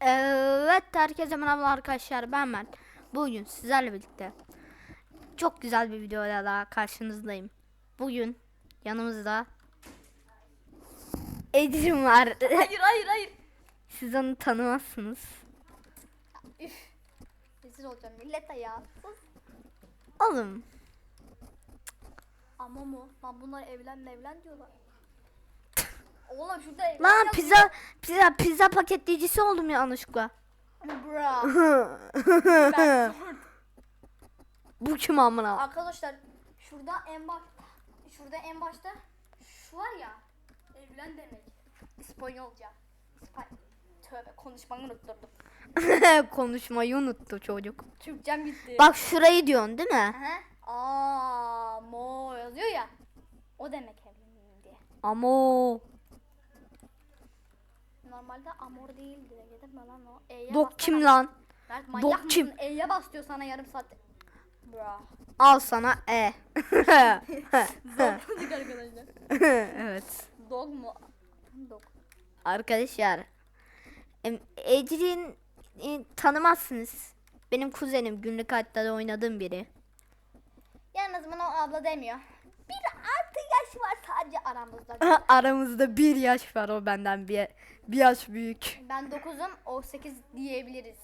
Evet herkese merhaba arkadaşlar ben Mert. Bugün sizlerle birlikte çok güzel bir videoyla daha karşınızdayım. Bugün yanımızda Ecrin var. Hayır hayır hayır. Siz onu tanımazsınız. Üf. Rezil olacağım millete ya. Sus. Oğlum Ama mu? Lan bunlar evlen evlen diyorlar. Oğlum şurada lan pizza pizza pizza paketleyicisi oldum yanlışlıkla. Bra. Ben. Bu kim amına? Arkadaşlar şurada en baş şurada en başta şu var ya evlen demek. İspanyolca. İspany Tövbe konuşmayı unutturdum. Konuşmayı unuttu çocuk. Türkçem gitti. Bak şurayı diyorsun değil mi? Aha. Aa, mo yazıyor ya. O demek evleneyim diye. Ama o Normalde amor değildi. Dedim mi lan o? E'ye dok kim lan? Mert manyak Dok mısın? kim? E'ye bas diyor sana yarım saat. Bra. Al sana E. Zorladık arkadaşlar. evet. Dog mu? Dog. Arkadaşlar Ecrin e, tanımazsınız. Benim kuzenim günlük hayatta oynadığım biri. Yalnız bana o abla demiyor. Bir artı yaş var sadece aramızda. Aramızda bir yaş var o benden bir, bir yaş büyük. ben 9'um o 8 diyebiliriz.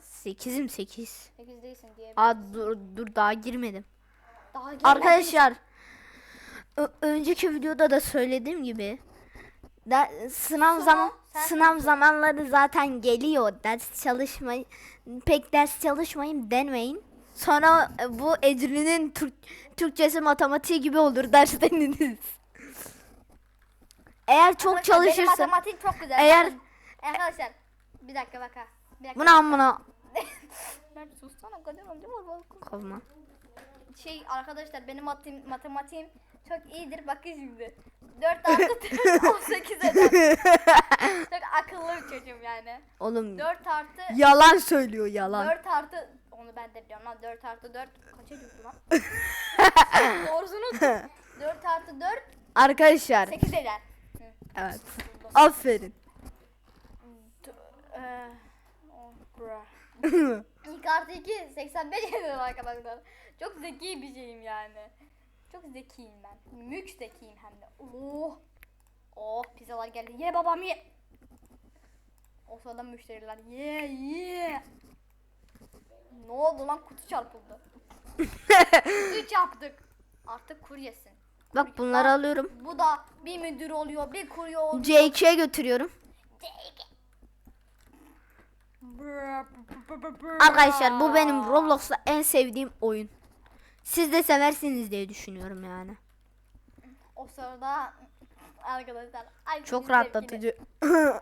Sekizim sekiz. 8 değilsin diyebiliriz. Aa dur, dur daha girmedim. Daha gelmedin. Arkadaşlar ö- önceki videoda da söylediğim gibi da, sınav Sınav, zaman sen sınav zamanları zaten geliyor. Ders çalışmayın pek ders çalışmayın demeyin. Sonra e, bu Ecrin'in Türk, Türkçesi matematiği gibi olur dersleriniz. Eğer çok Arkadaşlar, benim çalışırsan matematik çok güzel. Eğer- Arkadaşlar bir dakika bak ha. Bir dakika. buna amına Mert sussana kocaman değil mi? Kovma. Şey arkadaşlar benim matem matematiğim çok iyidir. Bakın şimdi. 4 artı 4 18 eder. çok akıllı bir çocuğum yani. Oğlum 4 artı yalan söylüyor yalan. 4 artı onu ben de biliyorum lan 4 artı 4 kaça gitti lan? Doğrusunu 4 artı 4 Arkadaşlar 8 eder. Evet. Aferin. Eee, oh, bra. İlk artı 2 85 eder arkadaşlar. Çok zeki bir şeyim yani. Çok zekiyim ben. Mük zekiyim hem de. Oh. Oh pizzalar geldi. Ye babam ye. O sırada müşteriler ye ye. Ne oldu lan kutu çarpıldı. kutu çarptık. Artık kuryesin. Bak bunları alıyorum. Bu da bir müdür oluyor, bir kurye oluyor. C2'ye götürüyorum. Arkadaşlar bu benim Roblox'ta en sevdiğim oyun. Siz de seversiniz diye düşünüyorum yani. O sırada arkadaşlar Çok rahatlatıcı.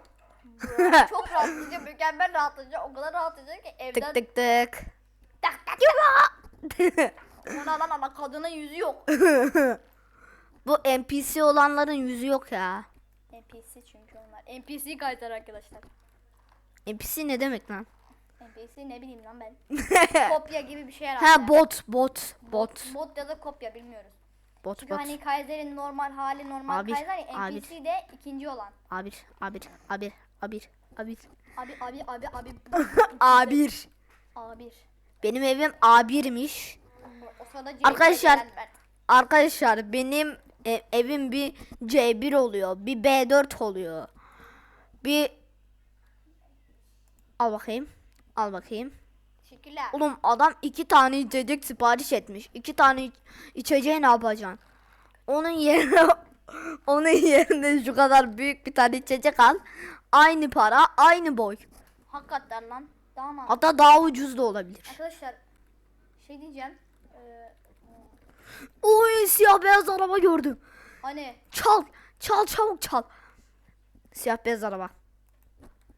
Çok rahatlatıcı, mükemmel rahatlatıcı. O kadar rahatlatıcı ki evden tık tık tık. tak tak tak. Ona lan ama kadının yüzü yok. bu NPC olanların yüzü yok ya. NPC çünkü onlar. NPC kaytar arkadaşlar. NPC ne demek lan? NPC ne bileyim lan ben. kopya gibi bir şey herhalde. Ha bot bot bot Bot ya da kopya bilmiyoruz. bot Çünkü bot. hani Kaiser'in normal hali normal Abi, Kaiser ya abi. NPC de ikinci olan. Abir abir abir abir abir Abi abi abi abi. abir. A1. Benim evim A1'miş. O sırada C1'e Arkadaşlar. Arkadaşlar benim e, evim bir C1 oluyor. Bir B4 oluyor. Bir Al bakayım. Al bakayım. Teşekkürler. Oğlum adam iki tane içecek sipariş etmiş. İki tane iç- içeceği ne yapacaksın? Onun yerine onun yerine şu kadar büyük bir tane içecek al. Aynı para, aynı boy. Hakikaten lan. Daha mı? Hatta daha ucuz da olabilir. Arkadaşlar şey diyeceğim. Oy siyah beyaz araba gördüm. hani Çal, çal çabuk çal. Siyah beyaz araba.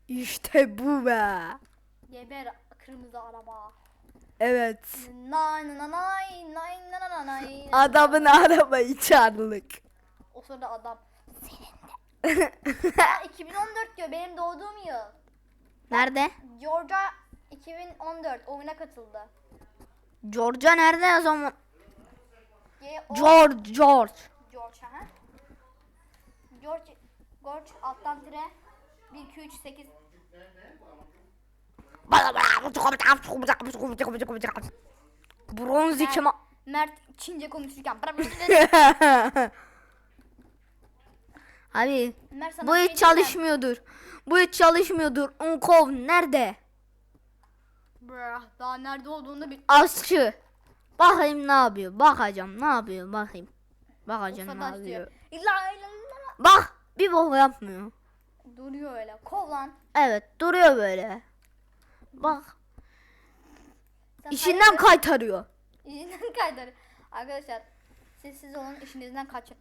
İşte bu be. geber kırmızı araba. Evet. Nay nay nay nay nay nay nay. Adamın arabayı çarlık. O sırada adam. Senin de. Aa, 2014 diyor benim doğduğum yıl. Nerede? Georgia 2014 oyuna katıldı. Georgia nerede o zaman? O- George, George. George ha. George George alttan tire 1 2 3 8 Bronz iki ma- Mert Çince konuşurken. Abi Mert bu bir şey hiç çalışmıyordur. Bu hiç çalışmıyordur. Unkov nerede? Brah, daha nerede olduğunu bil. Aşçı. Bakayım ne yapıyor. Bakacağım ne yapıyor bakayım. Bakacağım ne Sadaş diyor. yapıyor. İlla illa. Bak bir bok yapmıyor. Duruyor öyle. Kov lan. Evet duruyor böyle. Bak Sen işinden kaytarıyor. İşinden kaydır. Arkadaşlar siz siz olun işinizden kaçın.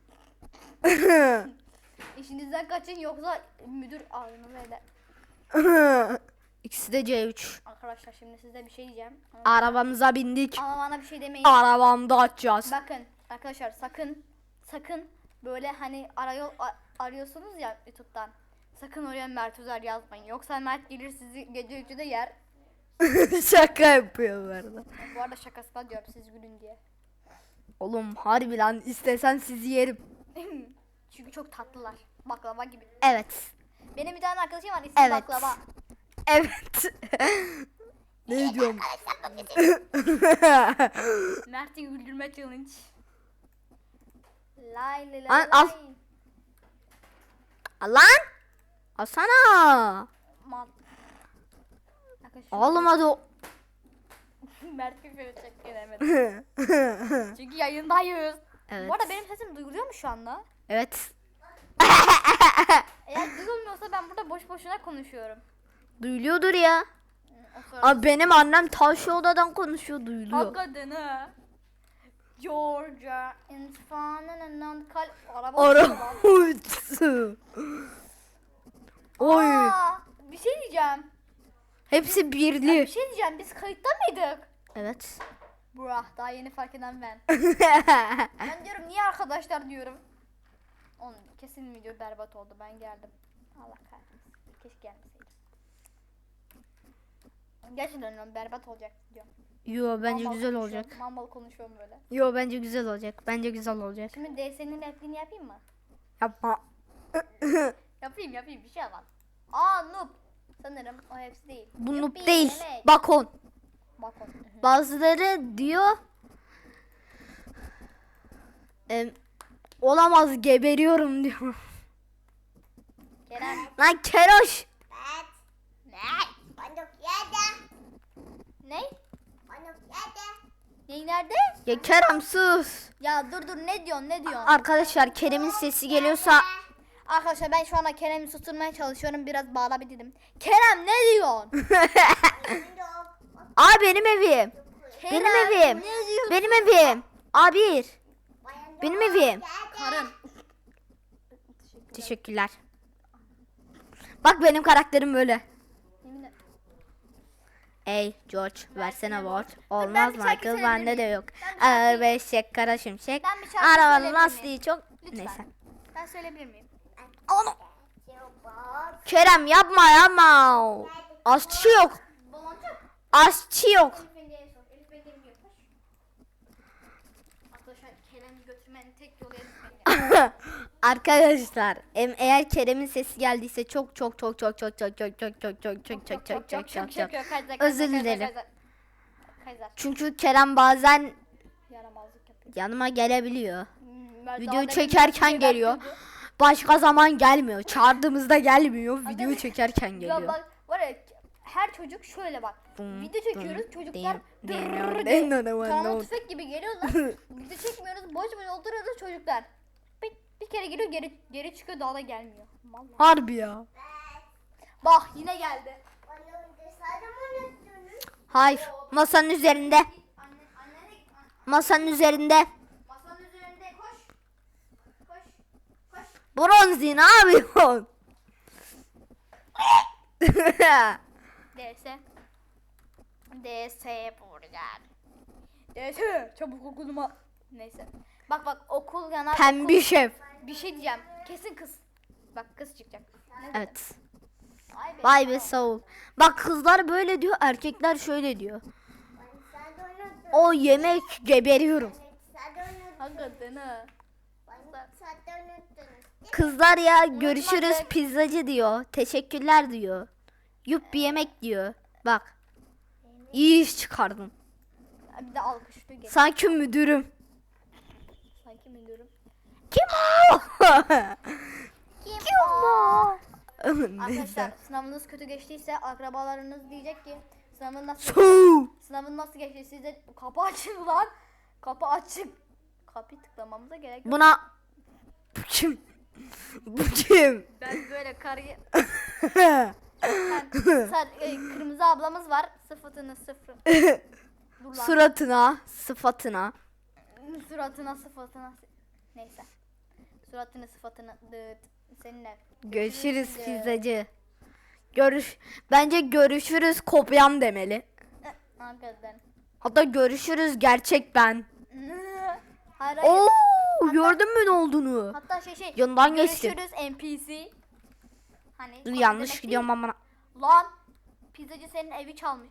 İşinizden kaçın yoksa müdür ağzınıza eder. İkisi de C3. Arkadaşlar şimdi size bir şey diyeceğim. Ama, Arabamıza bindik. ama bana bir şey demeyin. Arabamda açacağız. Bakın arkadaşlar sakın sakın böyle hani arıyor, a- arıyorsunuz ya YouTube'dan. Sakın oraya Mert Özer yazmayın. Yoksa Mert gelir sizi gece 3'de yer. Şaka yapıyor bu arada. Bu arada şakasına diyorum siz gülün diye. Oğlum harbi lan istesen sizi yerim. Çünkü çok tatlılar. Baklava gibi. Evet. Benim bir tane arkadaşım var ismi Evet. baklava. Evet. ne diyorum? Mert'i güldürme challenge. Lay lay Al- lay. al. Lan. Alsana. Mal. Ağlamadı o. Mert küfür edecek gelemedim. Çünkü yayındayız. Evet. Bu arada benim sesim duyuluyor mu şu anda? Evet. Eğer duyulmuyorsa ben burada boş boşuna konuşuyorum. Duyuluyordur ya. Abi benim annem taşı odadan konuşuyor duyuluyor. Hakikaten ha. Georgia, Infana'nın kal araba Ara. uçuyor lan. Oy. Aa, bir şey diyeceğim. Hepsi Ya bir birli. şey diyeceğim. Biz kayıtta mıydık? Evet. Burak daha yeni fark eden ben. Ben diyorum niye arkadaşlar diyorum. Onun kesin video berbat oldu. Ben geldim. Allah kahretsin. Keşke gelmeseydim. Gerçekten öyle berbat olacak diyorum. Yo bence mal güzel konuşuyorum, olacak. Mal konuşuyorum böyle. Yo bence güzel olacak. Bence güzel olacak. Şimdi DS'nin repliğini yapayım mı? Yapma. Yapayım yapayım bir şey var. Aa noob. Sanırım o hepsi değil. Bu noob Yuppi, değil. yemek. Bakon. Bakon. Bazıları diyor em, olamaz geberiyorum diyor. Kerem. Lan keroş. Ne? Balık yedi. Ne? Ney nerede? Ya Kerem sus. Ya dur dur ne diyorsun ne diyorsun? Arkadaşlar Kerem'in sesi geliyorsa Arkadaşlar ben şu anda Kerem'i susturmaya çalışıyorum. Biraz bağla bir dedim. Kerem ne diyorsun? Aa benim evim. Benim Kerem, evim. Ne diyorsun? Benim evim. A1. Bayan Benim evim. Karın. Teşekkürler. Bak benim karakterim böyle. Hey George versene Ward. Olmaz ben Michael bende de yok. Ağır beş şek kara şimşek. Arabanın lastiği çok. Lütfen. Neyse. Ben söyleyebilir miyim? Onu. Kerem yapma yapma. Aşçı yok. Aşçı yok. Arkadaşlar em- eğer Kerem'in sesi geldiyse çok çok çok çok çok çok çok çok çok çok çok çok çok çok çok çok Özür dilerim. Çünkü Kerem bazen yanıma gelebiliyor. Hmm, Video çekerken geliyor. Başka zaman gelmiyor. Çağırdığımızda gelmiyor. Video çekerken Ya geliyor. bak var ya her çocuk şöyle bak. Dum, Video çekiyoruz dum, çocuklar dırrrr diye Kanal tüfek gibi geliyorlar. Video çekmiyoruz boş boş oturuyoruz çocuklar. Bir, kere geliyor geri geri çıkıyor daha da gelmiyor. Vallahi. Harbi ya. Bak yine geldi. Hayır. Masanın üzerinde. Masanın üzerinde. Masanın üzerinde koş. Koş. Koş. Bronzi ne yapıyorsun? DS. DS burger. DS çabuk okuluma. Neyse. Bak bak okul yanar. Pembe şef. Bir şey diyeceğim. Kesin kız. Bak kız çıkacak. Ne Evet. Vay be. Saul. Bak kızlar böyle diyor, erkekler şöyle diyor. O yemek geberiyorum. Hakikaten ha. Kızlar ya görüşürüz pizzacı diyor. Teşekkürler diyor. Yup bir yemek diyor. Bak. İyi iş çıkardın. Bir de alkışlı. Sanki müdürüm. Kim o? Kim o? Neyse. Arkadaşlar sınavınız kötü geçtiyse akrabalarınız diyecek ki sınavın nasıl Su. sınavın nasıl geçti size kapı açın lan. Kapı açık. Kapıyı tıklamamıza gerek yok. Buna bu kim? Bu kim? Ben böyle karıyı Sen, sen, e, kırmızı ablamız var. Sıfatını sıfır. Dur lan. Suratına, sıfatına. Suratına sıfatına. Neyse. Suratını sıfatını. Dıt. Seninle. Görüşürüz pizzacı. Görüş. Bence görüşürüz kopyam demeli. Hakikaten. Hatta görüşürüz gerçek ben. Hayır hayır. Oo, gördün mü ne olduğunu? Hatta şey şey. Yanından geçtim. Görüşürüz NPC. Hani Dur, yanlış gidiyorum ama Lan. Pizzacı senin evi çalmış.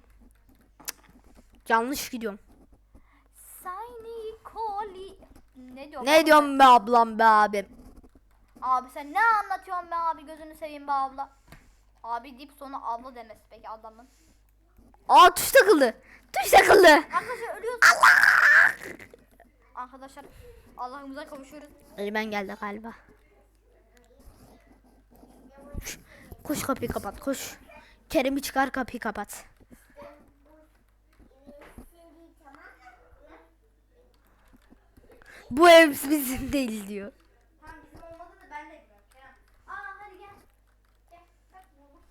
yanlış gidiyorum. Sani Koli. Ne diyor? Ne diyorsun be ablam be abim? Abi sen ne anlatıyorsun be abi gözünü seveyim be abla. Abi deyip sonra abla demesi peki adamın. Aa tuş takıldı. Tuş takıldı. Arkadaşlar ölüyoruz. Arkadaşlar Allah'ımıza kavuşuyoruz. Ben geldi galiba. Koş kapıyı kapat koş. Kerem'i çıkar kapıyı kapat. Bu ev bizim değil diyor. Tamam bizim olmadı da ben de gidiyorum. Kerem. Aa hadi gel. Gel. Bak buldum.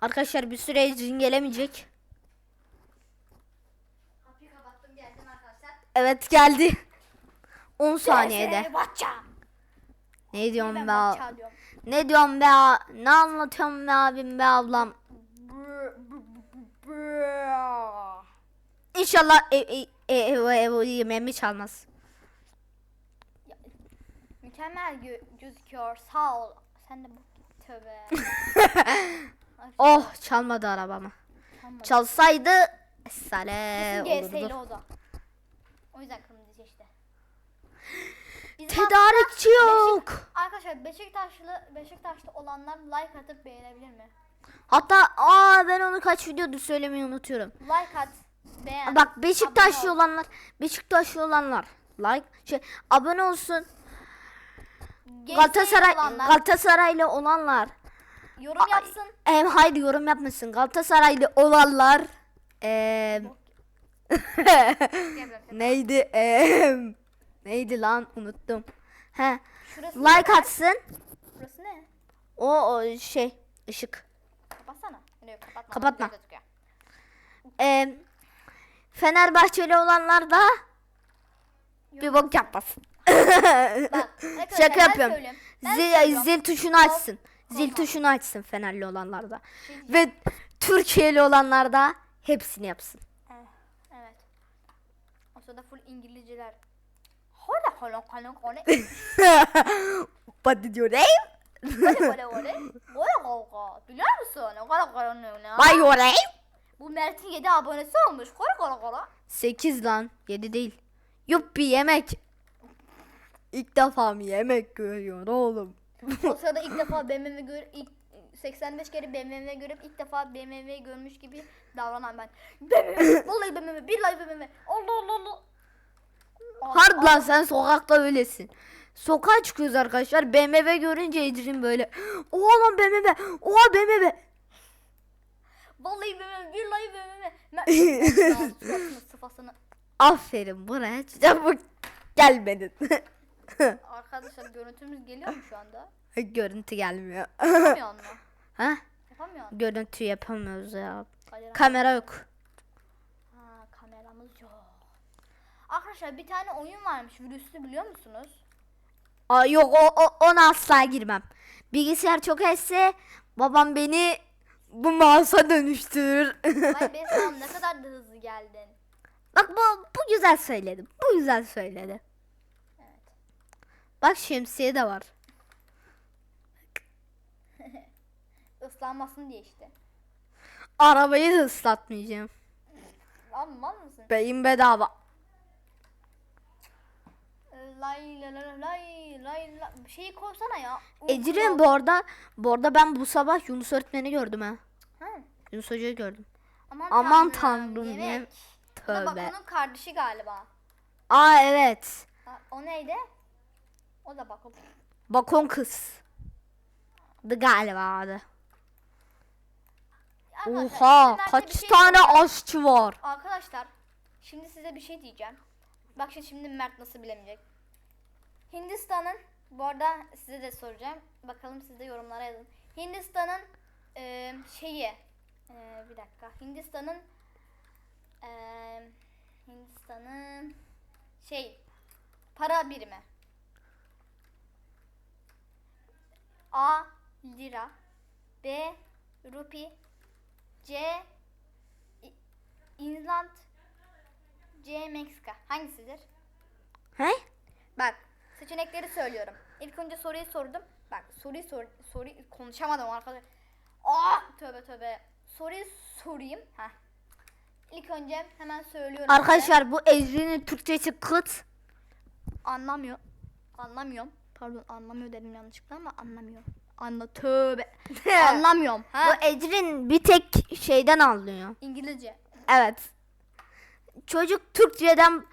Arkadaşlar bir süre izin gelemeyecek. Kapıyı kapattım geldim arkadaşlar. Evet geldi. 10 saniyede. Batça. Ne diyorsun Ben be? diyorum. Ne diyorsun be? Ne anlatıyorsun be abim be ablam? İnşallah ev, ev, ev, ev, yemeğimi çalmaz. Mükemmel gö- gözüküyor. Sağ ol. Sen de bu tövbe. Oh çalmadı arabamı. Çalmadı. Çalsaydı sale olurdu. o da. O yüzden kırmızı seçti. Tedarikçi yok. Arkadaşlar Beşiktaşlı Beşiktaşlı olanlar like atıp beğenebilir mi? Hatta aa ben onu kaç videodur söylemeyi unutuyorum. Like at, beğen. Bak abone Beşiktaşlı ol. olanlar, Beşiktaşlı olanlar like şey abone olsun. GS'li Galatasaray olanlar Galatasaraylı olanlar. yorum yapsın. Em haydi yorum yapmasın. Galatasaraylı olanlar em, neydi? Em, neydi lan unuttum. He. Şurası Like atsın. Burası ne? O, o şey ışık. Kapatsana. Yok kapatma. Kapatma. Em, Fenerbahçeli olanlar da bir bok yapmasın. Bak, arkadaşlar Şaka ben yapıyorum. Ben Zil, söylüyorum. zil tuşunu açsın. Zil tuşunu açsın Fenerli olanlar da. Ve Türkiye'li olanlar da hepsini yapsın. Eh, Evet. O sırada full İngilizceler. Hola hola hola hola. Body diyor ey? Hola hola hola. Hola hola. Biliyor musun? Hola hola hola. Bay ey? Bu Mert'in 7 abonesi olmuş. Hola hola hola. 8 lan 7 değil. Yuppi yemek. İlk defa mı yemek görüyor oğlum? O sırada ilk defa BMW gör ilk 85 kere BMW görüp ilk defa BMW görmüş gibi davranan ben. BMW, vallahi BMW, billahi BMW. Allah Allah Allah. Hard lan sen sokakta öylesin. Sokağa çıkıyoruz arkadaşlar. BMW görünce Ecrin böyle. Lan BMW. Oha BMW. Vallahi BMW, billahi BMW. Ben suratını sıfasını. Aferin buraya çabuk gelmedin. Arkadaşlar görüntümüz geliyor mu şu anda? Görüntü gelmiyor. Yapamıyor mu? ha? Yapamıyor? Görüntü yapamıyoruz ya. Kamera- Kamera yok. Ha, kameramız yok. Arkadaşlar bir tane oyun varmış virüslü biliyor musunuz? Aa, yok o, o ona asla girmem. Bilgisayar çok esse babam beni bu mouse'a dönüştürür. Vay be sen ne kadar da hızlı geldin. Bak bu, bu güzel söyledi. Bu güzel söyledi. Evet. Bak şemsiye de var. Islanmasın diye işte. Arabayı da ıslatmayacağım. Lan mal mısın? Beyin bedava. Lay lay lay lay lay lay şeyi koysana ya. Ecrin bu arada bu arada ben bu sabah Yunus öğretmeni gördüm ha. Ha. Yunus hocayı gördüm. Aman, Aman tanrım, yemek. yem- Bu da bak Tövbe. onun kardeşi galiba. Aa evet. O neydi? O da bak o. Bakon kız. The galiba adı. Oha kaç şey tane aşçı var. Arkadaşlar şimdi size bir şey diyeceğim. Bak şimdi Mert nasıl bilemeyecek. Hindistan'ın bu arada size de soracağım. Bakalım siz de yorumlara yazın. Hindistan'ın e, şeyi e, bir dakika. Hindistan'ın e, Hindistan'ın şey para birimi. A lira B rupi C İ- İzland C Meksika hangisidir? He? Bak seçenekleri söylüyorum. İlk önce soruyu sordum. Bak soruyu sor soruyu konuşamadım arkadaşlar. Aa tövbe tövbe. Soruyu sorayım. Ha. İlk önce hemen söylüyorum. size. Arkadaşlar bu Ecrin'in Türkçesi kıt. anlamıyor. Anlamıyorum. Pardon anlamıyor dedim yanlışlıkla ama anlamıyor. Anla tövbe. Anlamıyorum. Ha. Bu Ecrin bir tek şeyden anlıyor. İngilizce. Evet. Çocuk Türkçeden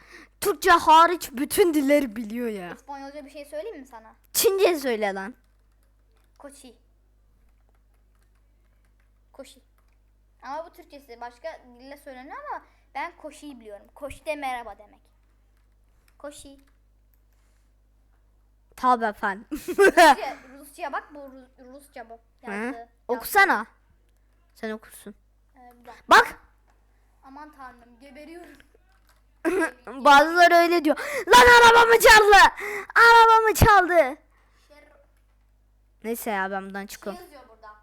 Türkçe hariç bütün dilleri biliyor ya. İspanyolca bir şey söyleyeyim mi sana? Çince söyle lan. Koşi. Koşi. Ama bu Türkçesi başka dille söyleniyor ama ben koşiyi biliyorum. Koşi de merhaba demek. Koşi. Tabi efendim. Rusça, Rusça bak bu Ru- Rusça bu. Yazdı. Okusana. Sen okursun. Ee, dakika. Bak. Aman tanrım geberiyorum. Bazıları öyle diyor. Lan arabamı çaldı. Arabamı çaldı. Neyse ya ben buradan şey çıkıyorum. yazıyor burada.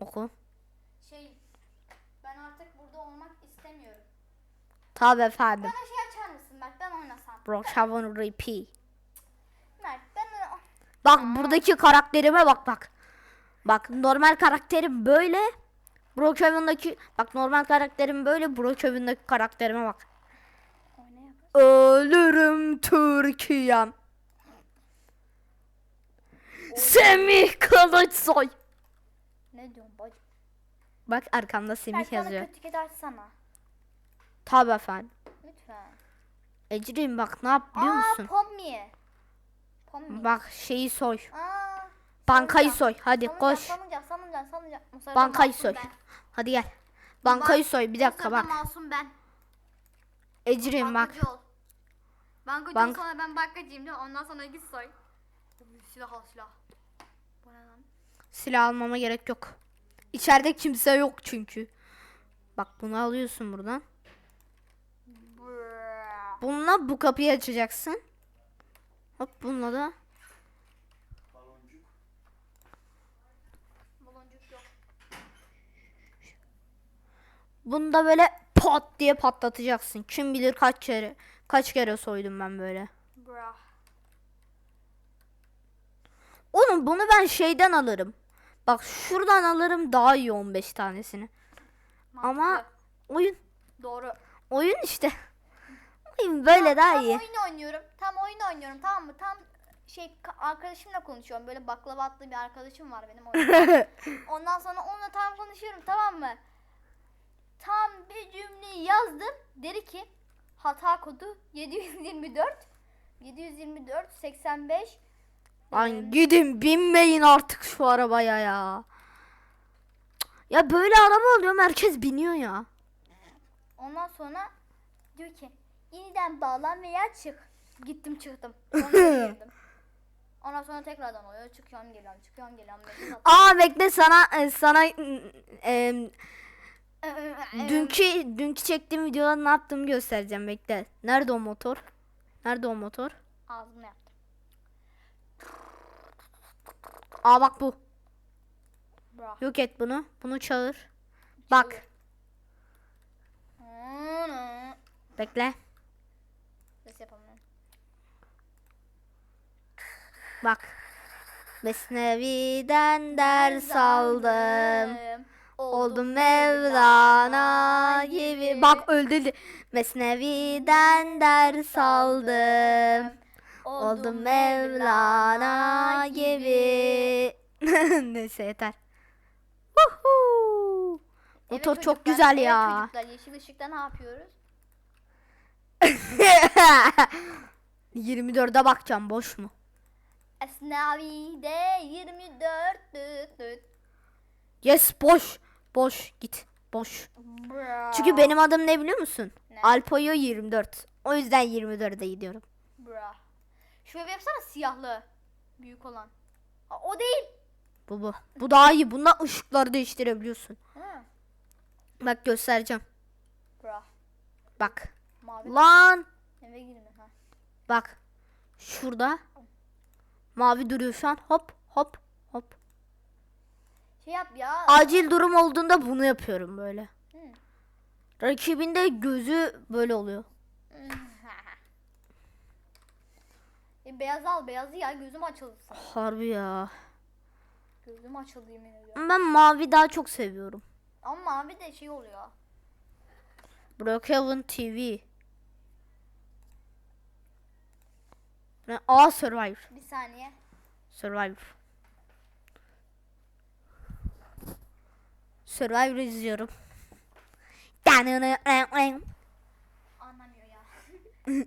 Oku. Şey ben artık burada olmak istemiyorum. Tabi efendim. Bana şey açar mısın Mert ben oynasam. Brookhaven repeat. Mert ben Bak buradaki karakterime bak bak. Bak normal karakterim böyle. Brookhaven'daki bak normal karakterim böyle. Brookhaven'daki karakterime bak. Ölürüm Türkiye'm. Semih Kılıçsoy. Ne diyorsun bacım? Bak arkamda Semih bana yazıyor. kötü kedi açsana. Tabi efendim. Lütfen. Ecrin bak ne yap biliyor Aa musun? Pomni. Pomni. Bak şeyi soy. Aa. Bankayı soy. Hadi koş. Salıncak salıncak. Bu sefer Bankayı masum soy. ben. Hadi gel. Bankayı Bak, soy. Bir dakika bak. masum ben. Ecrin bak. Bankacı ol. Bankacı Bank- ol sonra ben bankacıyım mi? Ondan sonra git soy. Silah al silah. Bu ne lan? Silah almama gerek yok. İçeride kimse yok çünkü. Bak bunu alıyorsun buradan. Brrr. Bununla bu kapıyı açacaksın. Hop bununla da. Baloncuk yok. Bunu da böyle pat diye patlatacaksın. Kim bilir kaç kere kaç kere soydum ben böyle. Bra. Oğlum bunu ben şeyden alırım. Bak şuradan alırım daha iyi 15 tanesini. Ama Mantıklı. oyun Doğru. oyun işte. Oyun böyle daha tam iyi. oyun oynuyorum. Tam oyun oynuyorum tamam mı? Tam şey ka- arkadaşımla konuşuyorum. Böyle baklava atlı bir arkadaşım var benim oyunda. Ondan sonra onunla tam konuşuyorum tamam mı? Tam bir cümleyi yazdım. Dedi ki hata kodu 724 724 85 Lan gidin binmeyin artık şu arabaya ya. Ya böyle araba oluyor herkes biniyor ya. Ondan sonra diyor ki yeniden bağlan veya çık. Gittim çıktım. Sonra. Ondan sonra tekrardan oluyor. Çıkıyorum geliyorum çıkıyorum geliyorum. Aa bekle sana e, sana e, e, dünkü dünkü çektiğim videoda ne yaptığımı göstereceğim bekle. Nerede o motor? Nerede o motor? Ağzımla yaptım. Aa bak bu. Bra. Yok et bunu. Bunu çağır. Bak bekle. Ses yapamıyorum. Bak. Mesnevi'den ders aldım. Oldum Mevlana gibi. Bak öldü. Mesnevi'den ders aldım. Oldum Mevlana gibi. Neyse yeter. Woohoo! Evet Motor çok çocuklar, güzel evet ya. çocuklar yeşil ışıkta ne yapıyoruz? 24'e bakacağım boş mu? Esnavi'de 24 düt düt. Yes boş. Boş git. Boş. Bra. Çünkü benim adım ne biliyor musun? Ne? Alpoyo 24. O yüzden 24'e gidiyorum. Bra. Şu evi yapsana siyahlı. Büyük olan. Aa, o değil. Bu bu. Bu daha iyi. Bunda ışıkları değiştirebiliyorsun. Ha. Bak göstereceğim. Bra. Bak. Mavi. Lan. Eve girme ha. Bak. Şurada. Mavi duruyor şu an. Hop hop. Şey yap ya. Acil durum olduğunda bunu yapıyorum böyle. Hı. Rakibinde gözü böyle oluyor. e, beyaz al beyazı ya gözüm açıldı. sana. Harbi ya. Gözüm açıldı yemin ediyorum. Ben mavi daha çok seviyorum. Ama mavi de şey oluyor. Brookhaven TV. Ne? Aa Survivor. Bir saniye. Survivor. Survivor izliyorum. Anlamıyor ya.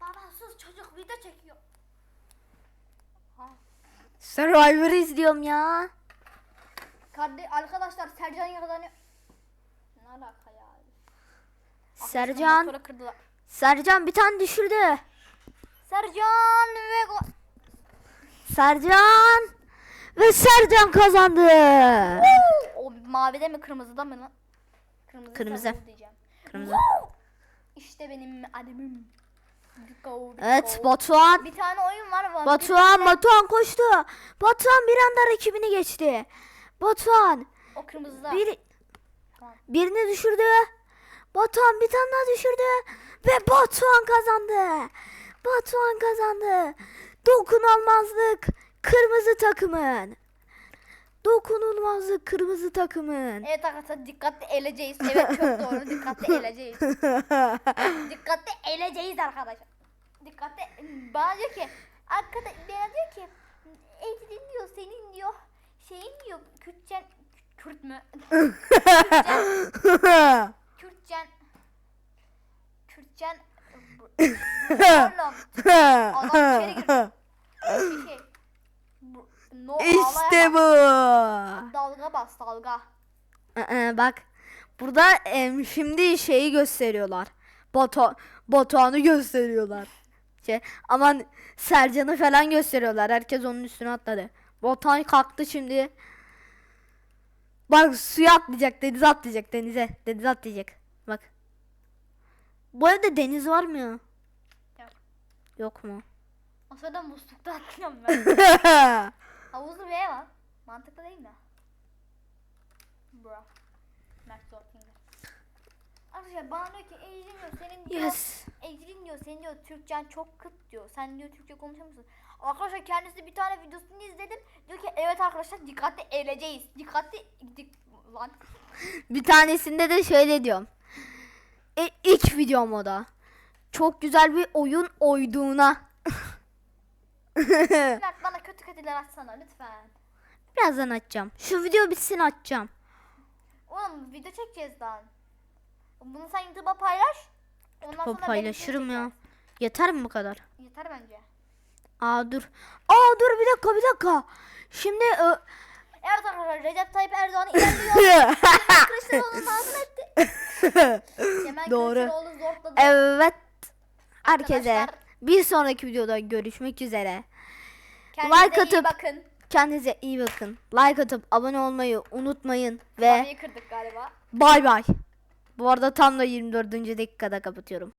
Baba sus çocuk video çekiyor. Survivor izliyorum ya. Kardeş arkadaşlar Sercan yakalanıyor. Ne alaka ya? Sercan. Kırdılar. Sercan bir tane düşürdü. Sercan ve go- Sercan. Ve Sercan kazandı. o mavide mi kırmızıda mı lan? Kırmızı. Kırmızı. sarı diyeceğim. Kırmızı. İşte benim adımım. Go, Evet go. Batuhan. Bir tane oyun var. vampir Batuhan, Batuhan koştu. Batuhan bir anda rakibini geçti. Batuhan O kırmızıda. bir birini düşürdü. Batuhan bir tane daha düşürdü ve Batuhan kazandı. Batuhan kazandı. Dokunulmazlık kırmızı takımın. Dokunulmazlık kırmızı takımın. Evet arkadaşlar dikkatli eleceğiz. Evet çok doğru dikkatli eleceğiz. dikkatli eleceğiz arkadaşlar. Dikkatli bana diyor ki arkadaş bana diyor ki Ecrin diyor senin diyor şeyin diyor Kürtçen Kürt mü? Kürtçen Kürtçen Kürtçen Oğlum adam içeri girdi. Şey, No, işte bu. Dalga bas dalga. Ee, bak burada em, şimdi şeyi gösteriyorlar. Batu Batuhan'ı gösteriyorlar. Şey, aman Sercan'ı falan gösteriyorlar. Herkes onun üstüne atladı. Batuhan kalktı şimdi. Bak suya atlayacak, denize atlayacak, denize. Denize atlayacak. Bak. Bu evde deniz var mı ya? Yok. Yok mu? O sırada muslukta atlıyorum ben. Havuzlu bir ev var. Mantıklı değil mi? Bro. Mert Zorting'de. Arkadaşlar bana diyor ki Ecrin diyor senin diyor. yes. Ecrin diyor senin diyor Türkçen çok kıt diyor. Sen diyor Türkçe konuşuyor musun? Arkadaşlar kendisi bir tane videosunu izledim. Diyor ki evet arkadaşlar dikkatli eğleneceğiz. Dikkatli dik lan. Bir tanesinde de şöyle diyorum. E, ilk videom o da. Çok güzel bir oyun oyduğuna. Mert bana kötü kötüler açsana lütfen. Birazdan açacağım. Şu video bitsin açacağım. Oğlum video çekeceğiz lan. Bunu sen YouTube'a paylaş. Ondan Pa- sonra benim paylaşırım ya. çekeceğiz. Yeter mi bu kadar? Yeter bence. Aa dur. Aa dur bir dakika bir dakika. Şimdi ö- Evet arkadaşlar Recep Tayyip Erdoğan ilerliyor. Kılıçdaroğlu'nun ağzını etti. Kemal Doğru. Kılıçdaroğlu zorladı. evet. Herkese Arkadaşlar- bir sonraki videoda görüşmek üzere. Kendinize like iyi atıp- bakın. Kendinize iyi bakın. Like atıp abone olmayı unutmayın ve Kafayı kırdık galiba. bay bay. Bu arada tam da 24. dakikada kapatıyorum.